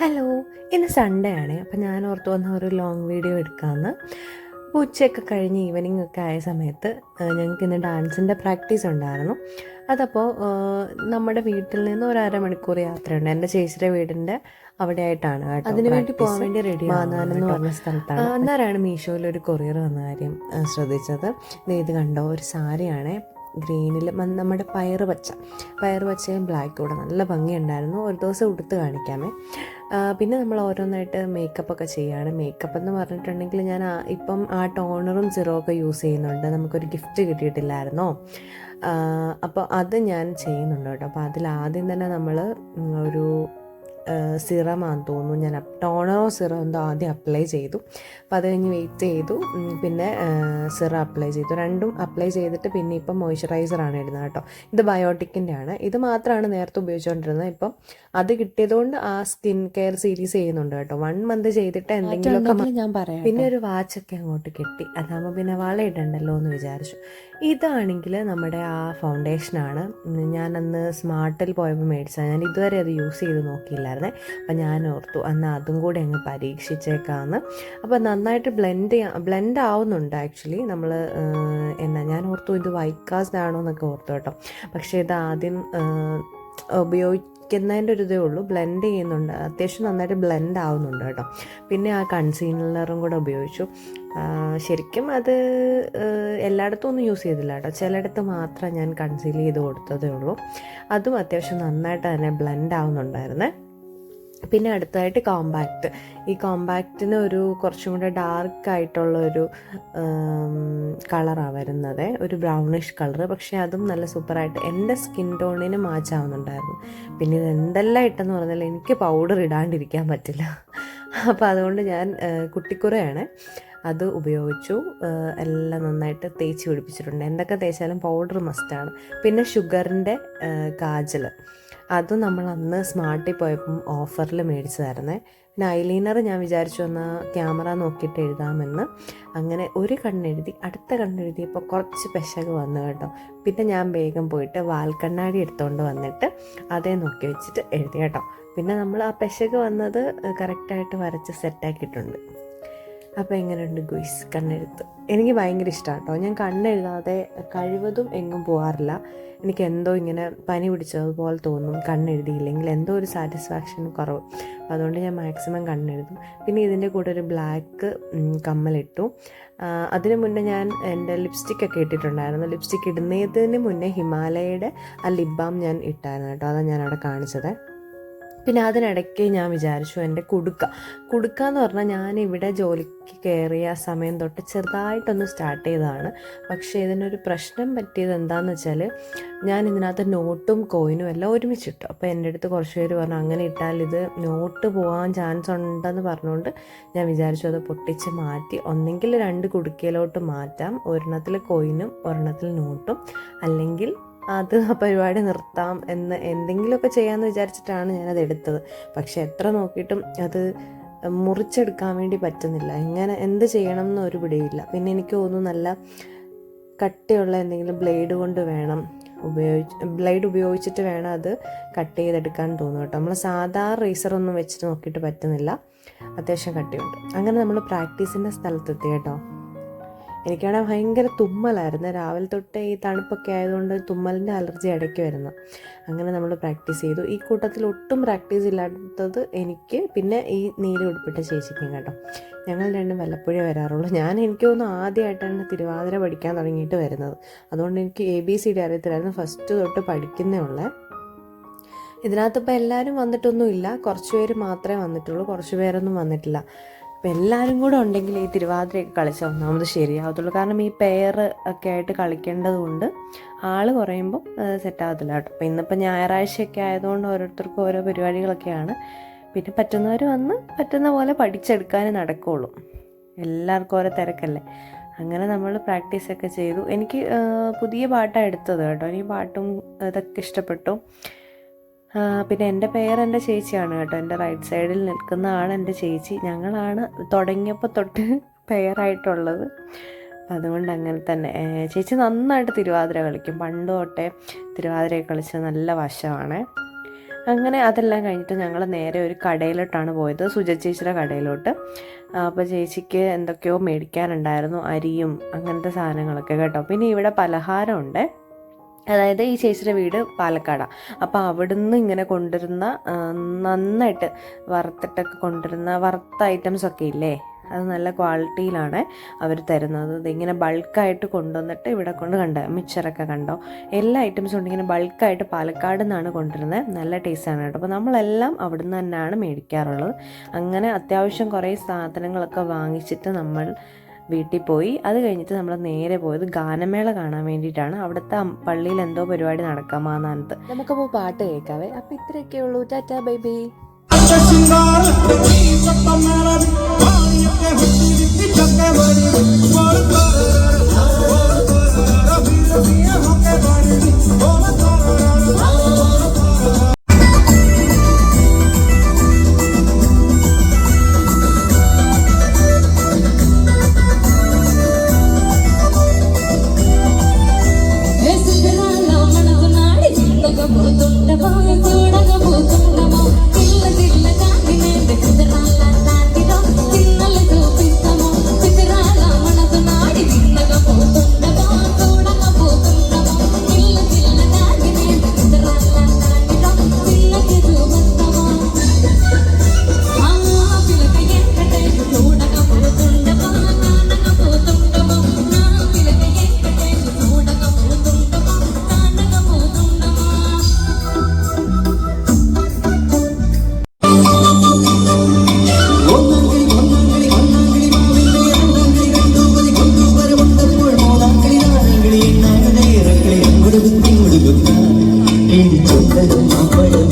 Hello ഇന്ന് Sunday ആണ്. അപ്പം ഞാൻ ഓർത്ത് വന്ന ഒരു ലോങ് വീഡിയോ എടുക്കാമെന്ന് ഉച്ചയൊക്കെ കഴിഞ്ഞ് ഈവനിങ് ഒക്കെ ആയ സമയത്ത് ഞങ്ങൾക്ക് ഇന്ന് ഡാൻസിന്റെ പ്രാക്ടീസ് ഉണ്ടായിരുന്നു. അതപ്പോൾ നമ്മുടെ വീട്ടിൽ നിന്ന് ഒരു അരമണിക്കൂർ യാത്രയുണ്ട്. എന്റെ ചേച്ചിയുടെ വീടിന്റെ അവിടെ ആയിട്ടാണ് കേട്ടോ അതിന് വേണ്ടി പോകാൻ വേണ്ടി റെഡി മാന്നാനെന്ന് പറഞ്ഞ സ്ഥലത്താണ്. അന്നേരമാണ് മീഷോയിൽ ഒരു കൊറിയർ വന്ന കാര്യം ശ്രദ്ധിച്ചത്? ഇത് കണ്ടോ ഒരു സാരിയാണ്. ഗ്രീനിൽ നമ്മുടെ പയർ പച്ച. പയർ പച്ചയും ബ്ലാക്ക് കൂടെ നല്ല ഭംഗിയുണ്ടായിരുന്നു. ഒരു ദിവസം ഉടുത്ത് കാണിക്കാമേ. പിന്നെ നമ്മൾ ഓരോന്നായിട്ട് മേക്കപ്പ് ഒക്കെ ചെയ്യുകയാണ് മേക്കപ്പ് എന്ന് പറഞ്ഞിട്ടുണ്ടെങ്കിൽ ഞാൻ ഇപ്പം ആ ടോണറും സിറോ ഒക്കെ യൂസ് ചെയ്യുന്നുണ്ട്. നമുക്കൊരു ഗിഫ്റ്റ് കിട്ടിയിട്ടില്ലായിരുന്നോ? അപ്പോൾ അത് ഞാൻ ചെയ്യുന്നുണ്ട് കേട്ടോ. അപ്പോൾ അതിൽ ആദ്യം തന്നെ നമ്മൾ ഒരു സിറമാണെന്ന് തോന്നുന്നു. ഞാൻ ടോണോ സിറം എന്തോ ആദ്യം അപ്ലൈ ചെയ്തു. അപ്പോൾ അത് കഴിഞ്ഞ് വെയിറ്റ് ചെയ്തു. പിന്നെ സിറം അപ്ലൈ ചെയ്തു. രണ്ടും അപ്ലൈ ചെയ്തിട്ട് പിന്നെ ഇപ്പം മോയ്സ്ചറൈസറാണ് ഇടുന്നത് കേട്ടോ. ഇത് ബയോട്ടിക്കിന്റെ ആണ്. ഇത് മാത്രമാണ് നേരത്തെ ഉപയോഗിച്ചുകൊണ്ടിരുന്നത് ഇപ്പം അത് കിട്ടിയതുകൊണ്ട് ആ സ്കിൻ കെയർ സീരീസ് ചെയ്യുന്നുണ്ട് കേട്ടോ. വൺ മന്ത് ചെയ്തിട്ട് എന്തെങ്കിലുമൊക്കെ ഞാൻ പറയാം പിന്നെ ഒരു വാച്ചൊക്കെ അങ്ങോട്ട് കിട്ടി. അതാകുമ്പോൾ പിന്നെ വള ഇടണ്ടല്ലോ എന്ന് വിചാരിച്ചു. ഇതാണെങ്കിൽ നമ്മുടെ ആ ഫൗണ്ടേഷനാണ് ഞാനന്ന് സ്മാർട്ടിൽ പോയപ്പോൾ മേടിച്ചാൽ ഞാൻ ഇതുവരെ അത് യൂസ് ചെയ്ത് നോക്കിയില്ലായിരുന്നേ അപ്പം ഞാൻ ഓർത്തു അന്ന് അതും കൂടെ അങ്ങ് പരീക്ഷിച്ചേക്കാമെന്ന് അപ്പോൾ നന്നായിട്ട് ബ്ലെൻഡ് ചെയ്യാം ബ്ലെൻഡ് ആവുന്നുണ്ട് ആക്ച്വലി നമ്മൾ എന്നാ ഞാൻ ഓർത്തു ഇത് വൈറ്റ് കാസ്റ്റ് ആണോ എന്നൊക്കെ ഓർത്തു കേട്ടോ. പക്ഷേ ഇത് ആദ്യം ഉപയോഗിക്കുന്നതിന്റെ ഒരു ഇതേ ഉള്ളൂ. ബ്ലെൻഡ് ചെയ്യുന്നുണ്ട്. അത്യാവശ്യം നന്നായിട്ട് ബ്ലെൻഡ് ആവുന്നുണ്ട് കേട്ടോ. പിന്നെ ആ കൺസീലറും കൂടെ ഉപയോഗിച്ചു. ശരിക്കും അത് എല്ലായിടത്തും ഒന്നും യൂസ് ചെയ്തില്ല കേട്ടോ. ചിലയിടത്ത് മാത്രം ഞാൻ കൺസീൽ ചെയ്ത് കൊടുത്തതേ ഉള്ളൂ. അതും അത്യാവശ്യം നന്നായിട്ട് തന്നെ ബ്ലെൻഡ് ആവുന്നുണ്ടായിരുന്നേ. പിന്നെ അടുത്തതായിട്ട് കോമ്പാക്റ്റ് ഈ കോമ്പാക്റ്റിന് ഒരു കുറച്ചും കൂടെ ഡാർക്ക് ആയിട്ടുള്ള ഒരു കളറാണ് വരുന്നത്. ഒരു ബ്രൗണിഷ് കളർ പക്ഷേ അതും നല്ല സൂപ്പറായിട്ട് എന്റെ സ്കിൻ ടോണിന് മാച്ച് ആവുന്നുണ്ടായിരുന്നു. പിന്നെ ഇത് എന്തെല്ലാം ഇട്ടെന്ന് പറഞ്ഞാൽ എനിക്ക് പൗഡർ ഇടാണ്ടിരിക്കാൻ പറ്റില്ല. അപ്പോൾ അതുകൊണ്ട് ഞാൻ കുട്ടിക്കുറയാണ് അത് ഉപയോഗിച്ചു. എല്ലാം നന്നായിട്ട് തേച്ച് പിടിപ്പിച്ചിട്ടുണ്ട്. എന്തൊക്കെ തേച്ചാലും പൗഡർ മസ്റ്റാണ് പിന്നെ ഷുഗറിന്റെ കാജൽ അതും നമ്മൾ അന്ന് സ്മാർട്ടിൽ പോയപ്പം ഓഫറിൽ മേടിച്ചതായിരുന്നേ. പിന്നെ ഐലൈനർ ഞാൻ വിചാരിച്ചു ഒന്ന് ക്യാമറ നോക്കിയിട്ട് എഴുതാമെന്ന്. അങ്ങനെ ഒരു കണ്ണെഴുതി അടുത്ത കണ്ണെഴുതിയപ്പോൾ കുറച്ച് പെശക് വന്നു കേട്ടോ. പിന്നെ ഞാൻ വേഗം പോയിട്ട് വാൽക്കണ്ണാടി എടുത്തുകൊണ്ട് വന്നിട്ട് അതേ നോക്കി വെച്ചിട്ട് എഴുതി കേട്ടോ. പിന്നെ നമ്മൾ ആ പെശക് വന്നത് കറക്റ്റായിട്ട് വരച്ച് സെറ്റാക്കിയിട്ടുണ്ട് അപ്പോൾ എങ്ങനെയുണ്ട് ഗുയ്സ് കണ്ണെഴുത്ത്? എനിക്ക് ഭയങ്കര ഇഷ്ടമാണ് കേട്ടോ ഞാൻ കണ്ണെഴുതാതെ കഴിവതും എങ്ങും പോകാറില്ല എനിക്ക് എന്തോ ഇങ്ങനെ പനി പിടിച്ചതുപോലെ തോന്നും കണ്ണെഴുതിയില്ലെങ്കിൽ എന്തോ ഒരു സാറ്റിസ്ഫാക്ഷൻ കുറവ്. അതുകൊണ്ട് ഞാൻ മാക്സിമം കണ്ണെഴുതും. പിന്നെ ഇതിന്റെ കൂടെ ഒരു ബ്ലാക്ക് കമ്മലിട്ടു. അതിന് മുന്നേ ഞാൻ എന്റെ ലിപ്സ്റ്റിക് ഒക്കെ ഇട്ടിട്ടുണ്ടായിരുന്നു. ലിപ്സ്റ്റിക് ഇടുന്നതിന് മുന്നേ ഹിമാലയയുടെ ആ ലിപ് ബാം ഞാൻ ഇട്ടായിരുന്നു കേട്ടോ അതാണ് ഞാൻ അവിടെ കാണിച്ചത്. പിന്നെ അതിനിടയ്ക്ക് ഞാൻ വിചാരിച്ചു എന്റെ കുടുക്ക. കുടുക്ക എന്ന് പറഞ്ഞാൽ ഞാൻ ഇവിടെ ജോലിക്ക് കയറിയ സമയം തൊട്ട് ചെറുതായിട്ടൊന്ന് സ്റ്റാർട്ട് ചെയ്തതാണ്. പക്ഷേ ഇതിനൊരു പ്രശ്നം പറ്റിയത് എന്താണെന്ന് വെച്ചാൽ ഞാൻ ഇതിനകത്ത് നോട്ടും കോയിനും എല്ലാം ഒരുമിച്ചിട്ടു. അപ്പോൾ എന്റെ അടുത്ത് കുറച്ച് പേര് പറഞ്ഞു അങ്ങനെ ഇട്ടാൽ ഇത് നോട്ട് പോകാൻ ചാൻസ് ഉണ്ടെന്ന് പറഞ്ഞുകൊണ്ട് ഞാൻ വിചാരിച്ചു അത് പൊട്ടിച്ച് മാറ്റി. ഒന്നെങ്കിൽ രണ്ട് കുടുക്കയിലോട്ട് മാറ്റാം. ഒരെണ്ണത്തിൽ കോയിനും ഒരെണ്ണത്തിൽ നോട്ടും. അല്ലെങ്കിൽ അത് ആ പരിപാടി നിർത്താം എന്ന് എന്തെങ്കിലുമൊക്കെ ചെയ്യാമെന്ന് വിചാരിച്ചിട്ടാണ് ഞാനത് എടുത്തത്. പക്ഷെ എത്ര നോക്കിയിട്ടും അത് മുറിച്ചെടുക്കാൻ വേണ്ടി പറ്റുന്നില്ല. എങ്ങനെ എന്ത് ചെയ്യണം എന്ന് ഒരു പിടിയില്ല. പിന്നെ എനിക്ക് തോന്നുന്നു നല്ല കട്ടിയുള്ള എന്തെങ്കിലും ബ്ലേഡ് കൊണ്ട് വേണം ഉപയോഗിച്ച് ബ്ലേഡ് ഉപയോഗിച്ചിട്ട് വേണം അത് കട്ട് ചെയ്തെടുക്കാൻ തോന്നുന്നു കേട്ടോ. നമ്മൾ സാധാ റേസറൊന്നും വെച്ചിട്ട് നോക്കിയിട്ട് പറ്റുന്നില്ല. അത്യാവശ്യം കട്ടിയുണ്ട്. അങ്ങനെ നമ്മൾ പ്രാക്ടീസിന്റെ സ്ഥലത്തെത്തി കേട്ടോ. എനിക്കാണെങ്കിൽ ഭയങ്കര തുമ്മലായിരുന്നു. രാവിലെ തൊട്ട് ഈ തണുപ്പൊക്കെ ആയതുകൊണ്ട് തുമ്മലിന്റെ അലർജി ഇടയ്ക്ക് വരുന്നു. അങ്ങനെ നമ്മൾ പ്രാക്ടീസ് ചെയ്തു. ഈ കൂട്ടത്തിൽ ഒട്ടും പ്രാക്ടീസ് ഇല്ലാത്തത് എനിക്ക് പിന്നെ ഈ നീല ഉടുപ്പിട്ട ചേച്ചിക്കും കേട്ടോ. ഞങ്ങൾ രണ്ടും വല്ലപ്പോഴേ വരാറുള്ളൂ. ഞാൻ എനിക്ക് തോന്നുന്നു ആദ്യമായിട്ടാണ് തിരുവാതിര പഠിക്കാൻ തുടങ്ങിയിട്ട് വരുന്നത്. അതുകൊണ്ട് എനിക്ക് എ ബി സി ഡി അറിയത്തില്ലായിരുന്നു. ഫസ്റ്റ് തൊട്ട് പഠിക്കുന്നേ ഉള്ളേ. ഇതിനകത്ത് ഇപ്പോൾ എല്ലാവരും വന്നിട്ടൊന്നുമില്ല. കുറച്ച് പേര് മാത്രമേ വന്നിട്ടുള്ളൂ. കുറച്ച് പേരൊന്നും വന്നിട്ടില്ല. അപ്പം എല്ലാവരും കൂടെ ഉണ്ടെങ്കിൽ ഈ തിരുവാതിരയൊക്കെ കളിച്ചാൽ ഒന്നാമത് ശരിയാവത്തുള്ളൂ. കാരണം ഈ പെയർ ഒക്കെ ആയിട്ട് കളിക്കേണ്ടതുകൊണ്ട് ആൾ കുറയുമ്പോൾ സെറ്റാകത്തില്ല കേട്ടോ. അപ്പം ഇന്നിപ്പോൾ ഞായറാഴ്ചയൊക്കെ ആയതുകൊണ്ട് ഓരോരുത്തർക്കും ഓരോ പരിപാടികളൊക്കെയാണ്. പിന്നെ പറ്റുന്നവർ വന്ന് പറ്റുന്ന പോലെ പഠിച്ചെടുക്കാനേ നടക്കുകയുള്ളൂ എല്ലാവർക്കും ഓരോ തിരക്കല്ലേ. അങ്ങനെ നമ്മൾ പ്രാക്ടീസൊക്കെ ചെയ്തു. എനിക്ക് പുതിയ പാട്ടാണ് എടുത്തത് കേട്ടോ. എനിക്ക് പാട്ടും ഇതൊക്കെ ഇഷ്ടപ്പെട്ടു. പിന്നെ എന്റെ പേര് എന്റെ ചേച്ചിയാണ് കേട്ടോ. എന്റെ റൈറ്റ് സൈഡിൽ നിൽക്കുന്ന ആണ് എന്റെ ചേച്ചി. ഞങ്ങളാണ് തുടങ്ങിയപ്പോൾ തൊട്ട് പേരായിട്ടുള്ളത്. അതുകൊണ്ട് അങ്ങനെ തന്നെ. ചേച്ചി നന്നായിട്ട് തിരുവാതിര കളിക്കും. പണ്ട് തൊട്ടേ തിരുവാതിര കളിച്ച നല്ല വശമാണ്. അങ്ങനെ അതെല്ലാം കഴിഞ്ഞിട്ട് ഞങ്ങൾ നേരെ ഒരു കടയിലോട്ടാണ് പോയത്. സുജ ചേച്ചിയുടെ കടയിലോട്ട്. അപ്പോൾ ചേച്ചിക്ക് എന്തൊക്കെയോ മേടിക്കാനുണ്ടായിരുന്നു. അരിയും അങ്ങനത്തെ സാധനങ്ങളൊക്കെ കേട്ടോ. പിന്നെ ഇവിടെ പലഹാരമുണ്ട്. അതായത് ഈ ചേച്ചിയുടെ വീട് പാലക്കാടാണ് അപ്പോൾ അവിടുന്ന് ഇങ്ങനെ കൊണ്ടുവരുന്ന നന്നായിട്ട് വറുത്തിട്ടൊക്കെ കൊണ്ടുവരുന്ന വറുത്ത ഐറ്റംസ് ഒക്കെ ഇല്ലേ? അത് നല്ല ക്വാളിറ്റിയിലാണ് അവർ തരുന്നത്. ഇതിങ്ങനെ ബൾക്കായിട്ട് കൊണ്ടുവന്നിട്ട് ഇവിടെ കൊണ്ട് കണ്ട മിച്ചറൊക്കെ കണ്ടോ? എല്ലാ ഐറ്റംസും ഉണ്ട് ഇങ്ങനെ ബൾക്കായിട്ട് പാലക്കാട് നിന്നാണ് കൊണ്ടുവരുന്നത്. നല്ല ടേസ്റ്റാണ് കേട്ടോ. അപ്പോൾ നമ്മളെല്ലാം അവിടുന്ന് തന്നെയാണ് മേടിക്കാറുള്ളത്. അങ്ങനെ അത്യാവശ്യം കുറേ സാധനങ്ങളൊക്കെ വാങ്ങിച്ചിട്ട് നമ്മൾ വീട്ടിൽ പോയി. അത് കഴിഞ്ഞിട്ട് നമ്മൾ നേരെ പോയത് ഗാനമേള കാണാൻ വേണ്ടിയിട്ടാണ്. അവിടുത്തെ പള്ളിയിൽ എന്തോ പരിപാടി നടക്കാം നമുക്ക് നമുക്കപ്പോൾ പാട്ട് കേൾക്കാവേ. അപ്പൊ ഇത്രയൊക്കെ ഉള്ളൂ. Tata bye bye. ഇനി ചിന്തകൾ അവളെ